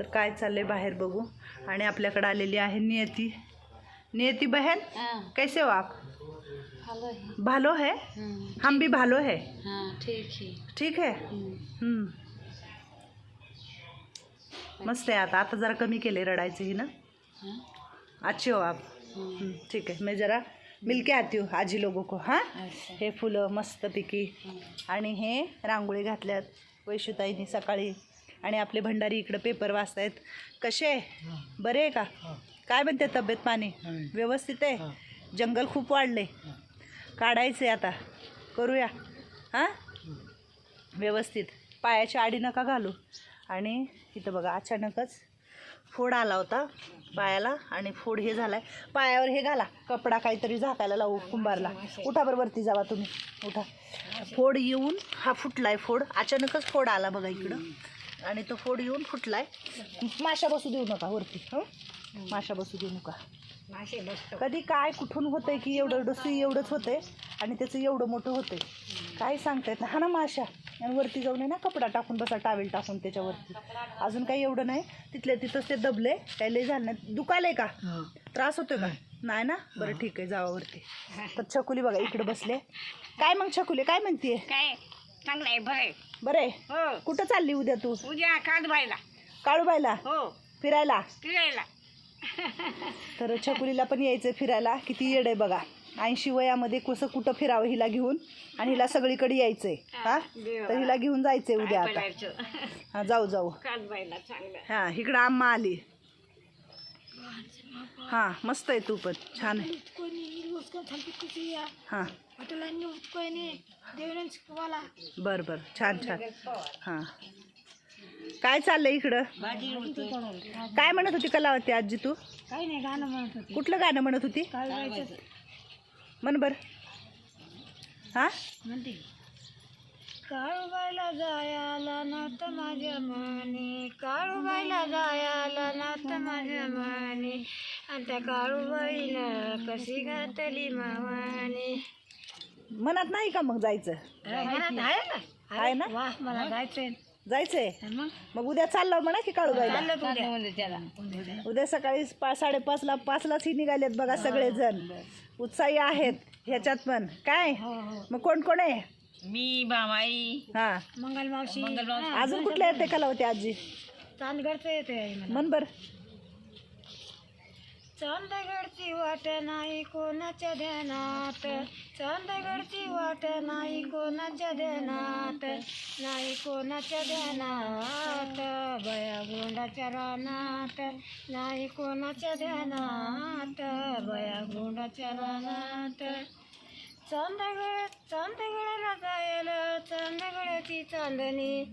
तर काय चाललंय बाहेर बघू. आणि आपल्याकडे आलेली आहे नियती. नियती बहन कैसे हो आप? भालो है? हम भी भालो है? ठीक है ठीक है. मस्त आहे आता. आता जरा कमी केले रडायचं ही? ना अच्छे हो आप. ठीक है मैं जरा मिल के आती हूँ आजी लोगों को. हां? हे फुलं मस्तपैकी. आणि हे रांगोळी घातल्यात वैशुताईनी सकाळी. आणि आपले भंडारी इकडं पेपर वाचतायत. कसे आहे? बरे आहे का? काय म्हणते तब्येत पाणी? व्यवस्थित आहे? जंगल खूप वाढले. काढायचे आता. करूया. हां? व्यवस्थित. पायाच्या आडी नका घालू. आणि इथं बघा अचानकच फोड आला होता पायाला आणि फोड हे झालाय. पायावर हे घाला. कपडा काहीतरी झाकायला लावू कुंभारला. उठा बरं वरती जावा तुम्ही. उठा. फोड येऊन हा फुटलाय फोड. अचानकच फोड आला बघा इकडं. आणि तो फोड येऊन फुटलाय. माशा बसू देऊ नका वरती हं? माशा बसू देऊ नका. कधी काय कुठून होतंय की एवढं एवढं सुई एवढंच होतंय आणि त्याचं एवढं मोठं होतंय. काय सांगता येत नाही हा ना माशा. आणि वरती जाऊन आहे ना कपडा टाकून बसा टावेल टाकून त्याच्यावरती. अजून काही एवढं नाही. तिथल्या तिथंच ते दबले काही लय झालं नाही. दुखालंय का? त्रास होतोय का? नाही ना? बरं ठीक आहे जावावरती तर छकुली बघा इकडे बसले. काय मग छकुली? काय म्हणतीये? काय? चांगलं आहे बरं बरं हो. कुठं चालली उद्या तू? उद्या कादबाईला काळूबाईला? हो. फिरायला? फिरायला. तर छकुलीला पण यायचं फिरायला. किती येड आहे बघा. ऐंशी वयामध्ये कसं कुठं फिरावं हिला घेऊन आणि हिला सगळीकडे यायचंय. हा तर हिला घेऊन जायचंय उद्या आता. हा जाऊ जाऊ. चांगलं. हा इकडं आम्हा आली. हा मस्त आहे तू पण. छान आहे. हा. बर बर. छान छान. हा. काय चाललंय इकडं? काय म्हणत होती कलावती आजी तू? काही नाही गाणं म्हणत होती. कुठलं गाणं म्हणत होती? म्हण बर. हा? म्हणते. काळूबाईला जायाला नात माझ्या मनी. काळूबाईला जायाला नात माझ्या मनी. आणि त्या काळूबाईनं कशी घातली मावानी. मनात नाही का मग जायचं? मनात आहे ना. आहे ना? वा मला जायचंय. जायचंय? मग? मग उद्या चाललं म्हणा की काळूबाईला? चाललं तू उद्या त्याला. उद्या सकाळी पाच साडेपाचला पाचलाच ही निघालेत बघा सगळेजण. उत्साही आहेत ह्याच्यात पण. काय? हो हो. मग कोण कोण आहे? मी बामाई हा. मंगल मावशी. अजून कुठले आहेत ते कलावती आजी? चांदगडचं येते मन बर. चांदगडची वाट नाही कोणाच्या ध्यानात. चांदगडची वाट नाही कोणाच्या ध्यानात. नाही कोणाच्या ध्यानात. बया गोंडाच्या रानात. नाही कोणाच्या ध्यानात. बया गोंडाच्या रानात. चांदगड चांदगडाला चांदगड्याची चांदगडाची चांदणी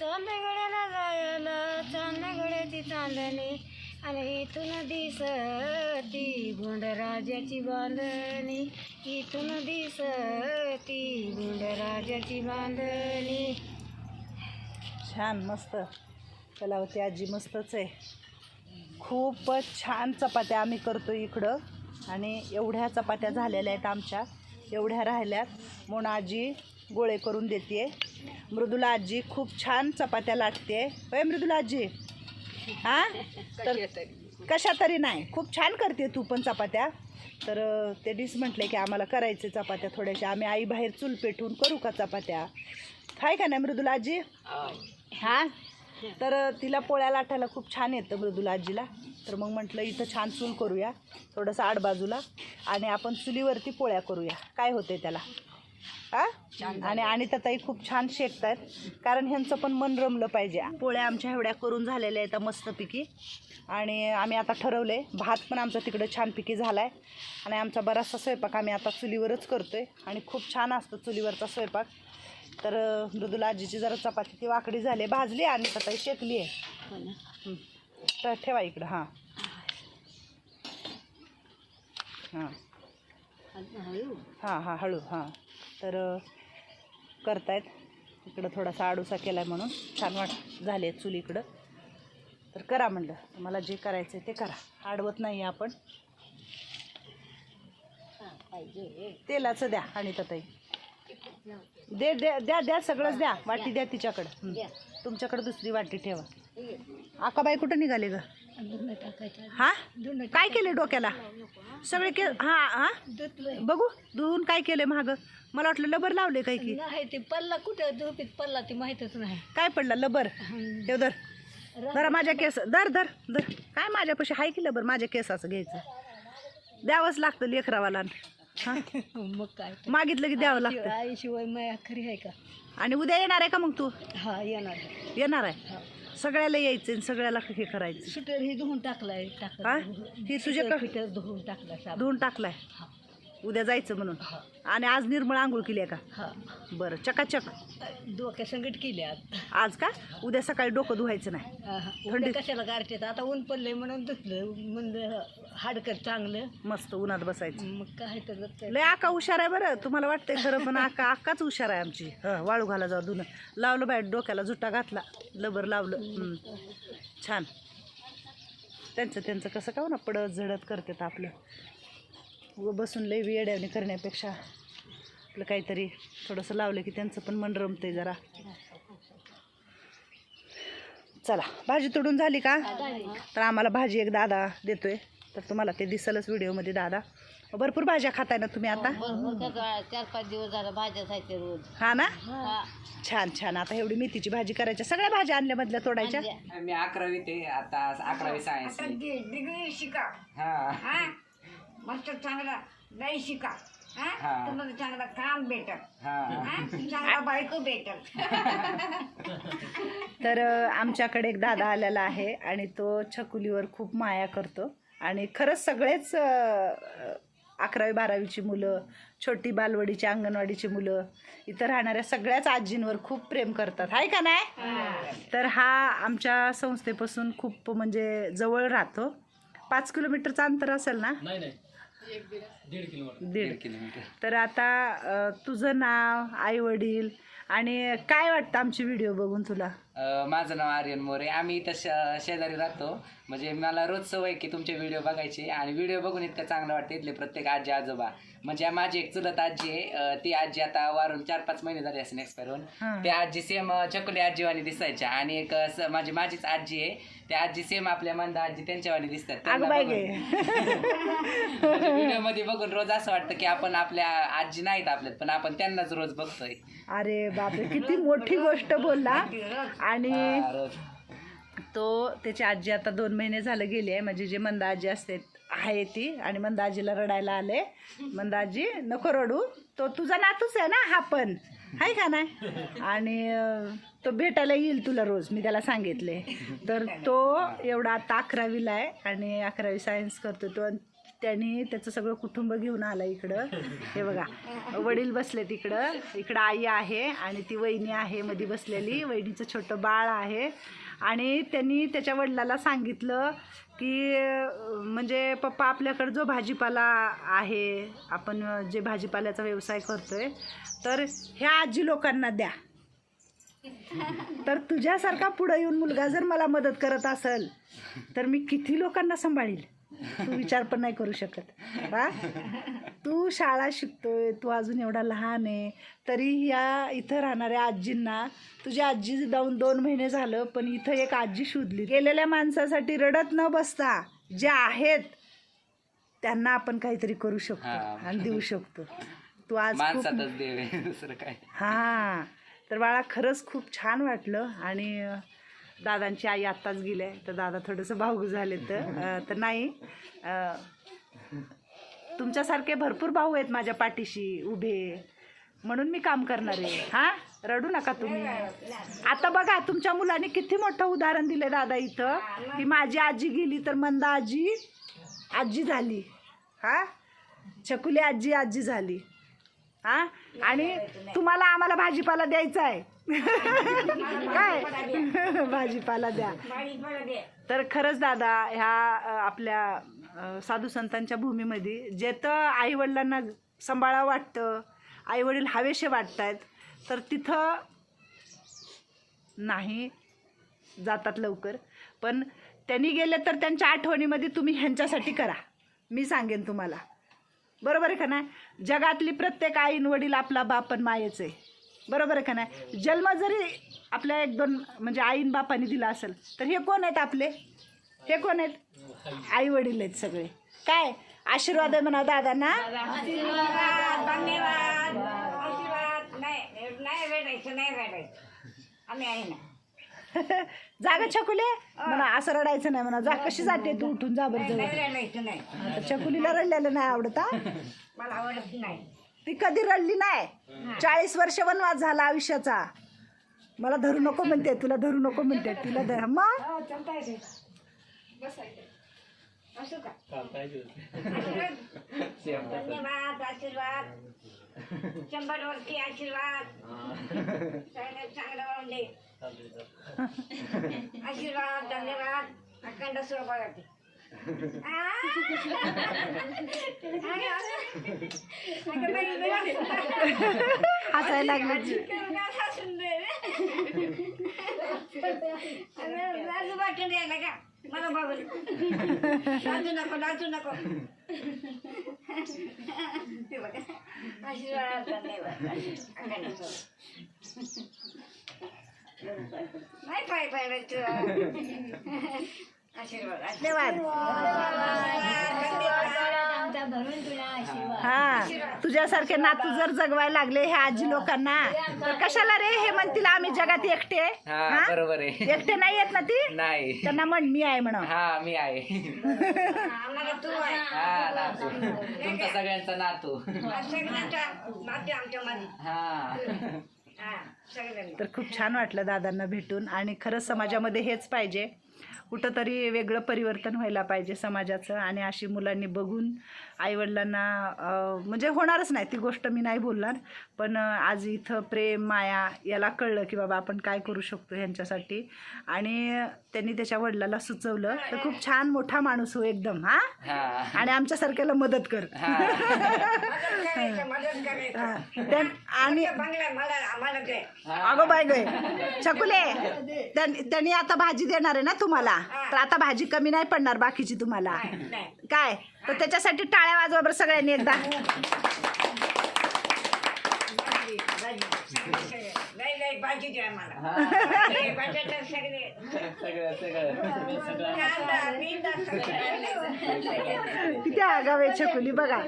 चांदगडाला जायला चांदगडाची चांदणी. आणि इथून दिसती गुंडराजाची बांधणी. इथून दिसती गुंडराजाची बांधणी. छान मस्त. कलावती आजी मस्तच आहे. खूपच छान चपात्या आम्ही करतो इकडं. आणि एवढ्या चपात्या झालेल्या आहेत आमच्या. एवढ्या राहिल्यात. म्हणून आजी गोळे करून देते मृदुला आजी खूप छान चपात्या लाटते होय मृदुला आजी? हां? तर कशा तरी? नाही. खूप छान करते तू पण चपात्या. तर ते डिस म्हटले की आम्हाला करायचे चपात्या थोड्याशा. आम्ही आई बाहेर चूल पेटवून करू का चपात्या? काय का नाही मृदुला आजी? हां? तर तिला पोळ्या लाटायला खूप छान येतं मृदुला आजीला. तर मग म्हटलं इथं छान चूल करूया. थोडंसं आडबाजूला. आणि आपण चुलीवरती पोळ्या करूया. काय होते त्याला? हा? आणि आणि ताई खूप छान शेकतायत कारण ह्यांचं पण मन रमलं पाहिजे पोळ्या आमच्या एवढ्या करून झालेल्या आहेत मस्तपैकी. आणि आम्ही आता ठरवले भात पण आमचा तिकडं छानपैकी झाला आहे आणि आमचा बराचसा स्वयंपाक आम्ही आता चुलीवरच करतोय. आणि खूप छान असतं चुलीवरचा स्वयंपाक. तर मृदुला आजीची जरा चपाती ती वाकडी झाली भाजली आणि ताई शेकली आहे. हं. तर ठेवा इकडं हां. हां. हां हां हळू हां. तर करतायत. इकडं थोडासा आडूसा केला आहे म्हणून. छान वाट झाली चूल इकडं. तर करा म्हणलं. तुम्हाला जे करायचं आहे ते करा. आडवत नाही आपण. तेलाचं द्या आणि ताई. दे द्या द्या द्या सगळंच द्या. वाटी द्या तिच्याकडं. तुमच्याकडं दुसरी वाटी ठेवा. आकाबाई कुठं निघाले ग? हा? काय केले डोक्याला? सगळे के हा हा? बघू धुवून काय केले महाग मला वाटलं लबर लावले काय की? नाही ते पल्ला कुठं? झोपीत पल्ला ते माहीतच नाही. काय पडलं? लबर? देव धर. धरा माझ्या केस धर धर धर. काय माझ्यापाशी हाय की लबर? माझ्या केसाचं घ्यायचं. द्यावंच लागतं लेकरावाला हा? मग काय? मागितलं की द्यावं लागतं. आईशिवाय माया खरी आहे का? आणि उद्या येणार आहे का मग तू? हा येणार येणार आहे. सगळ्याला यायचं आणि सगळ्याला हे करायचं. सुटर हे धुवून टाकलाय हा? हे तुझे क- फिटर धुवून टाकला साबण. धुवून टाकलाय. उद्या जायचं म्हणून. आणि आज निर्मळ आंघोळ केली आहे का? हा. बरं चकाचक. डोक्या संकट केले आज. आज का? उद्या सकाळी डोकं धुवायचं नाही. हा, हा. थंडी- कशाला गारठ्यात आता ऊन पडलंय म्हणून धुतलं. म्हणलं हाडकं चांगलं. मस्त उन्हात बसायचं. मग काय तर जगतंय. लय आका हुशार आहे बरं. तुम्हाला वाटतंय खरं पण आका आकाच हुशार आहे आमची. हं वाळू घाला जाऊ धुणं. लावलं बाहेर डोक्याला जुट्टा घातला. लबर लावलं. हं. छान. त्यांचं त्यांचं कसं का ना पडत झडत करतात आपलं. व बसून लय वेड्यावणी करण्यापेक्षा आपलं काहीतरी थोडंसं लावलं की त्यांचं पण मन रमतंय जरा. चला भाजी तोडून झाली का? तर आम्हाला भाजी एक दादा देतोय. तर तुम्हाला ते दिसलच व्हिडिओमध्ये दादा. भरपूर भाज्या खाताय ना तुम्ही आता? चार पाच दिवस झालं भाज्या खायचे रोज हा ना? छान छान. आता एवढी मेथीची भाजी करायच्या सगळ्या भाज्या आणल्या मधल्या तोडायच्या? मी अकरावी ते आता अकरावी सायन्स. डिग्री शिका. हा. हा? मस्त चांगला नाही शिका. हा? हा. तुम्हाला चांगला काम भेटल. हा. हा? चांगला बायको भेटल. तर अ, आमच्याकडे एक दादा आलेला आहे आणि तो छकुलीवर खूप माया करतो. आणि खरंच सगळेच अ, अ, अकरावी बारावीची मुलं छोटी बालवडीची अंगणवाडीची मुलं इथं राहणाऱ्या सगळ्याच आजींवर खूप प्रेम करतात. आहे का नाही? तर हा आमच्या संस्थेपासून खूप म्हणजे जवळ राहतो. पाच किलोमीटरचं अंतर असेल ना? दीड दीड किलोमीटर. तर आता अ, तुझं नाव आई वडील आणि काय वाटतं आमची व्हिडिओ बघून तुला? अं, माझं नाव आर्यन मोरे. आम्ही इथं श- शेजारी राहतो. म्हणजे मला रोज सवय की तुमचे व्हिडिओ बघायचे आणि व्हिडिओ बघून इतकं चांगलं वाटतं. इथले प्रत्येक आजी आजोबा. म्हणजे माझी एक चुलत आजी आहे. अं, ती आजी आता वारून चार पाच महिने झाले असेल एक्सपायर होऊन. हां. त्या आजी सेम चकुली आजीवानी दिसायच्या. आणि एक अं, स- माझी माझीच आजी आहे. त्या आजी सेम आपल्या मंदा आजी त्यांच्यावानी दिसतात. अगं बाई गे. व्हिडिओमध्ये बघून रोज असं वाटतं की आपण आपल्या आजी नाहीत आपल्यात पण आपण त्यांनाच रोज बघतोय. अरे बापरे किती मोठी गोष्ट बोलला. आणि हा, रोज. तो त्याची आजी आता दोन महिने झालं गेली आहे. म्हणजे जे मंदा आजी असते आहे ती. आणि मंदा आजीला रडायला आले. मंदा आजी नको रडू. तो तुझा नातूच आहे ना हा पण. आहे का नाही? आणि अं, तो भेटायला येईल तुला रोज मी त्याला सांगितले. तर तो एवढा आता अकरावीला आहे. आणि अकरावी सायन्स करतो तो. आणि त्यांनी त्याचं सगळं कुटुंब घेऊन आलं इकडं. हे बघा वडील बसले तिकडं इकडं आई आहे आणि ती वहिनी आहे मध्ये बसलेली. वहिनीचं छोटं बाळ आहे. आणि त्यांनी त्याच्या वडिलाला सांगितलं की म्हणजे पप्पा आपल्याकडं जो भाजीपाला आहे आपण जे भाजीपाल्याचा व्यवसाय करतोय तर ह्या आजी लोकांना द्या. तर तुझ्यासारखा पुढं येऊन मुलगा जर मला मदत करत असेल तर मी किती लोकांना सांभाळील? तू विचार पण नाही करू शकत. हा? तू शाळा शिकतोय तू अजून एवढा लहान आहे तरी या इथं राहणाऱ्या आजींना तुझी आजी जाऊन दोन महिने झालं पण इथं एक आजी शोधली. गेलेल्या माणसासाठी रडत न बसता जे आहेत त्यांना आपण काहीतरी करू शकतो. आणि देऊ शकतो. तू आज खूप काय. हां. तर बाळा खरंच खूप छान वाटलं आणि दादांची आई आत्ताच गेले. तर दादा थोडंसं भाऊ झाले तर. तर नाही. तुमच्यासारखे भरपूर भाऊ आहेत माझ्या पाठीशी उभे. म्हणून मी काम करणार आहे. हां? रडू नका तुम्ही. आता बघा तुमच्या मुलांनी किती मोठं उदाहरण दिले दादा इथं. की माझी आजी गेली तर मंदा आजी आजी झाली. हां? छकुली आजी आजी झाली. हा? आणि तुम्हाला आम्हाला भाजीपाला द्यायचा आहे. काय? भाजीपाला द्या. तर खरंच दादा ह्या आपल्या साधू संतांच्या भूमीमध्ये जेथं आईवडिलांना सांभाळावं वाटतं आईवडील हवेशे वाटत आहेत तर तिथं नाही जातात लवकर. पण त्यांनी गेले तर त्यांच्या आठवणीमध्ये तुम्ही ह्यांच्यासाठी करा. मी सांगेन तुम्हाला. बरोबर आहे का नाही? जगातली प्रत्येक आईन वडील आपला बाप पण मायेच आहे. बरोबर आहे का नाही? जन्म जरी आपल्या एक दोन म्हणजे आईन बापाने दिला असेल तर हे कोण आहेत आपले? हे कोण आहेत? आई वडील आहेत सगळे. काय? आशीर्वाद आहे म्हणा दादांना. जागा छकुले? म्हणा असं रडायचं नाही म्हणा. जा कशी जाते तू उठून? जा बरं छकुलीला रडलेलं नाही आवडत? मला आवडत नाही. ती कधी रडली नाही. चाळीस वर्ष वनवास झाला आयुष्याचा. मला धरू नको म्हणते तुला धरू नको म्हणते तिला धर. मग? हो धन्यवाद आशीर्वाद. शंभर वर्षी आशीर्वाद चांगलं आशीर्वाद धन्यवाद. अखंड जाते हसायला लागले का मला बाबा लाजू नको लाजू नको ते बघा आशीर्वाद नाही पाय पाय आशीर्वाद हा तुझ्यासारखे नातू जर जगवायला लागले ह्या आजी लोकांना तर कशाला रे हे म्हणतील आम्ही जगात एकटे? हा हा? बरोबर आहे. एकटे नाही येत ना ती? नाही. त्यांना म्हण मी आहे म्हणा हा मी आहे. आम्हाला तू आहे. हा नातू. तुमचा सगळ्यांचा नातू. हा हा. तर खूप छान वाटलं दादांना भेटून आणि खरंच समाजामध्ये हेच पाहिजे. कुठंतरी वेगळं परिवर्तन व्हायला पाहिजे समाजाचं आणि अशी मुलांनी बघून आईवडिलांना म्हणजे होणारच नाही ती गोष्ट मी नाही बोलणार. पण आज इथं प्रेम माया याला कळलं की बाबा आपण काय करू शकतो ह्यांच्यासाठी. आणि त्यांनी त्याच्या वडिलाला सुचवलं तर खूप छान मोठा माणूस हो एकदम हा? हा. आणि आमच्यासारख्याला मदत कर. आणि बंगला मला आम्हाला दे. अगं बाय गय छकुले त्यां- त्यांनी आता भाजी देणार आहे ना तुम्हाला. तर आता भाजी कमी नाही पडणार बाकीची तुम्हाला. काय? तर त्याच्यासाठी टाळ्या वाजवा बरं सगळ्यांनी एकदा. हे. किती आगाव छकुली बघा.